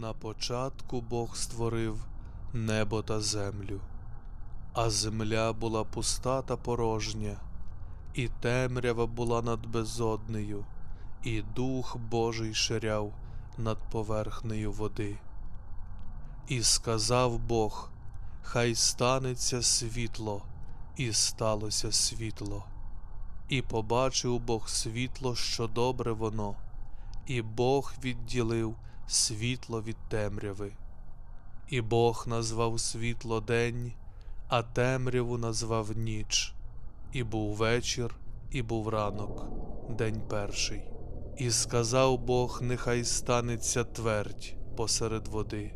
На початку Бог створив небо та землю, а земля була пуста та порожня, і темрява була над безоднею, і Дух Божий ширяв над поверхнею води. І сказав Бог, хай станеться світло, і сталося світло. І побачив Бог світло, що добре воно, і Бог відділив світло від темряви. І Бог назвав світло день, а темряву назвав ніч. І був вечір, і був ранок, день перший. І сказав Бог, нехай станеться твердь посеред води,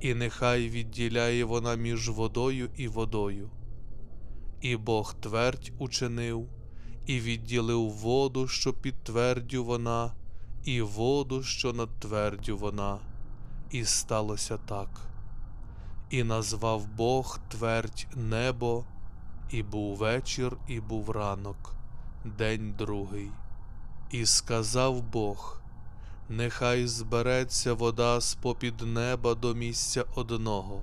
і нехай відділяє вона між водою і водою. І Бог твердь учинив, і відділив воду, що під твердю вона, і воду, що над твердю вона, і сталося так. І назвав Бог твердь небо, і був вечір, і був ранок, день другий. І сказав Бог, нехай збереться вода з попід неба до місця одного,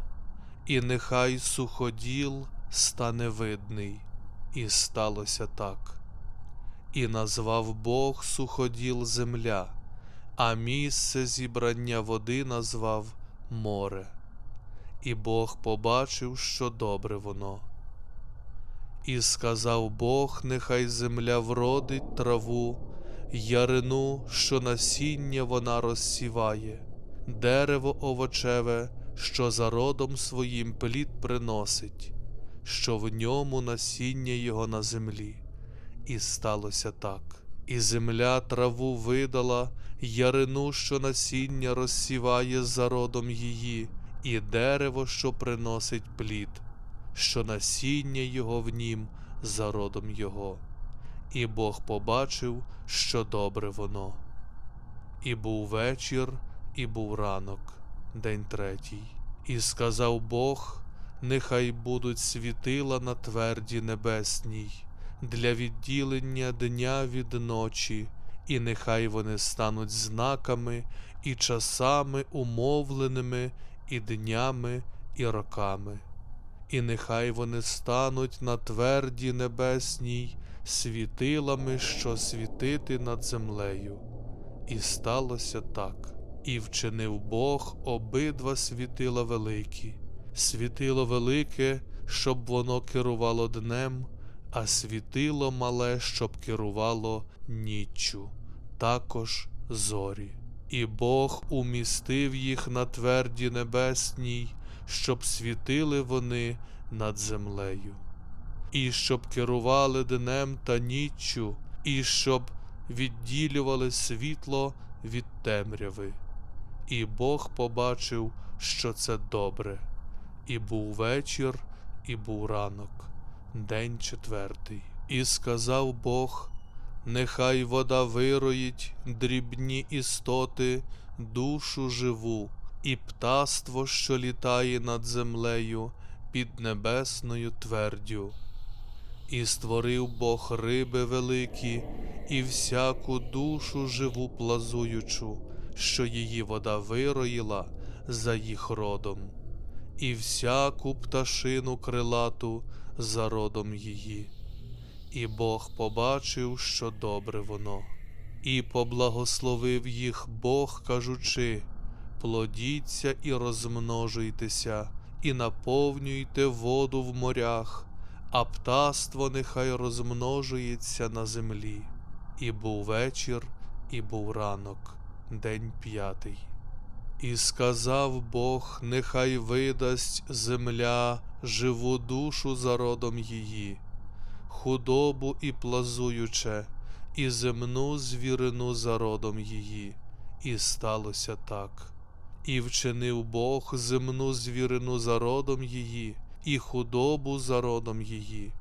і нехай суходіл стане видний, і сталося так. І назвав Бог суходіл земля, а місце зібрання води назвав море. І Бог побачив, що добре воно. І сказав Бог, нехай земля вродить траву, ярину, що насіння вона розсіває, дерево овочеве, що за родом своїм плід приносить, що в ньому насіння його на землі. І сталося так. І земля траву видала, ярину, що насіння розсіває за родом її, і дерево, що приносить плід, що насіння його в нім за родом його. І Бог побачив, що добре воно. І був вечір, і був ранок, день третій. І сказав Бог, нехай будуть світила на тверді небесній, для відділення дня від ночі, і нехай вони стануть знаками і часами умовленими, і днями, і роками. І нехай вони стануть на тверді небесній світилами, що світити над землею. І сталося так. І вчинив Бог обидва світила великі, світило велике, щоб воно керувало днем, а світило мале, щоб керувало ніччю, також зорі. І Бог умістив їх на тверді небесній, щоб світили вони над землею, і щоб керували днем та ніччю, і щоб відділювали світло від темряви. І Бог побачив, що це добре, і був вечір, і був ранок, день четвертий. І сказав Бог, нехай вода вироїть дрібні істоти, душу живу, і птаство, що літає над землею під небесною твердю. І створив Бог риби великі, і всяку душу живу плазуючу, що її вода вироїла за їх родом, і всяку пташину крилату за родом її. І Бог побачив, що добре воно, і поблагословив їх Бог, кажучи: плодіться і розмножуйтеся, і наповнюйте воду в морях, а птаство нехай розмножується на землі. І був вечір, і був ранок, день п'ятий. І сказав Бог, нехай видасть земля живу душу за родом її, худобу і плазуюче, і земну звірину за родом її, і сталося так. І вчинив Бог земну звірину за родом її, і худобу за родом її,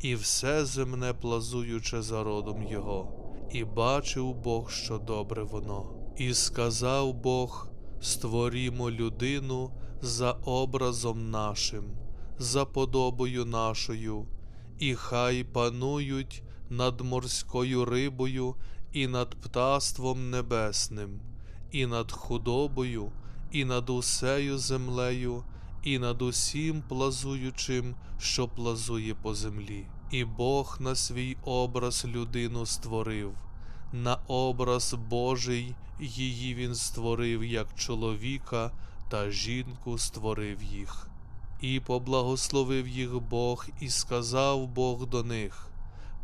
і все земне плазуюче за родом його, і бачив Бог, що добре воно. І сказав Бог, створімо людину за образом нашим, за подобою нашою, і хай панують над морською рибою і над птаством небесним, і над худобою, і над усею землею, і над усім плазуючим, що плазує по землі. І Бог на свій образ людину створив, на образ Божий її він створив як чоловіка, та жінку створив їх. І поблагословив їх Бог, і сказав Бог до них: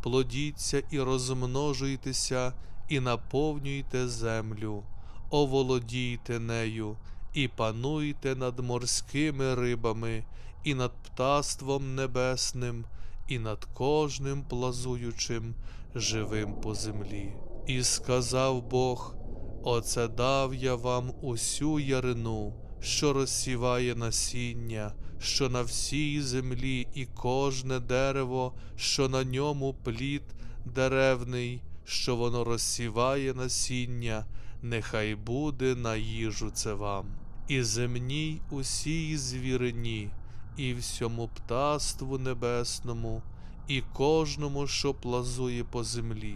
Плодіться і розмножуйтеся, і наповнюйте землю, оволодійте нею, і пануйте над морськими рибами, і над птаством небесним, і над кожним плазуючим живим по землі. І сказав Бог: Оце дав я вам усю ярину, що розсіває насіння, що на всій землі, і кожне дерево, що на ньому плід деревний, що воно розсіває насіння, нехай буде на їжу це вам, і земній усій звірині, і всьому птаству небесному, і кожному, що плазує по землі,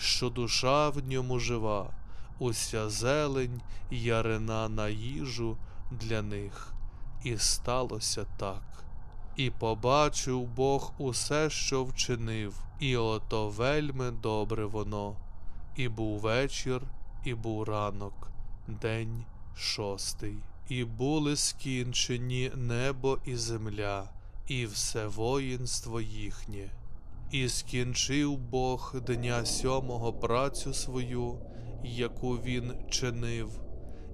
що душа в ньому жива, уся зелень, ярина на їжу для них. І сталося так. І побачив Бог усе, що вчинив, і ото вельми добре воно. І був вечір, і був ранок, день шостий. І були скінчені небо і земля, і все воїнство їхнє. І скінчив Бог дня сьомого працю свою, яку він чинив,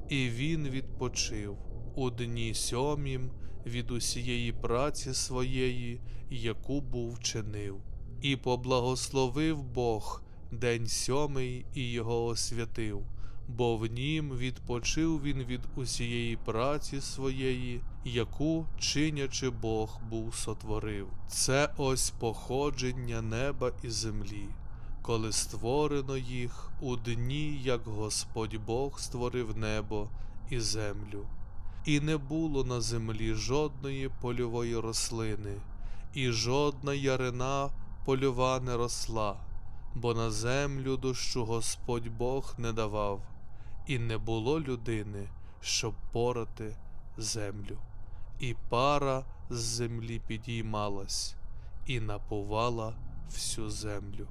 і він відпочив у дні сьомім від усієї праці своєї, яку був чинив. І поблагословив Бог день сьомий і його освятив, бо в нім відпочив він від усієї праці своєї, яку, чинячи Бог, був сотворив. Це ось походження неба і землі, коли створено їх у дні, як Господь Бог створив небо і землю. І не було на землі жодної польової рослини, і жодна ярина польова не росла, бо на землю дощу Господь Бог не давав, і не було людини, щоб порати землю. І пара з землі підіймалась і напувала всю землю.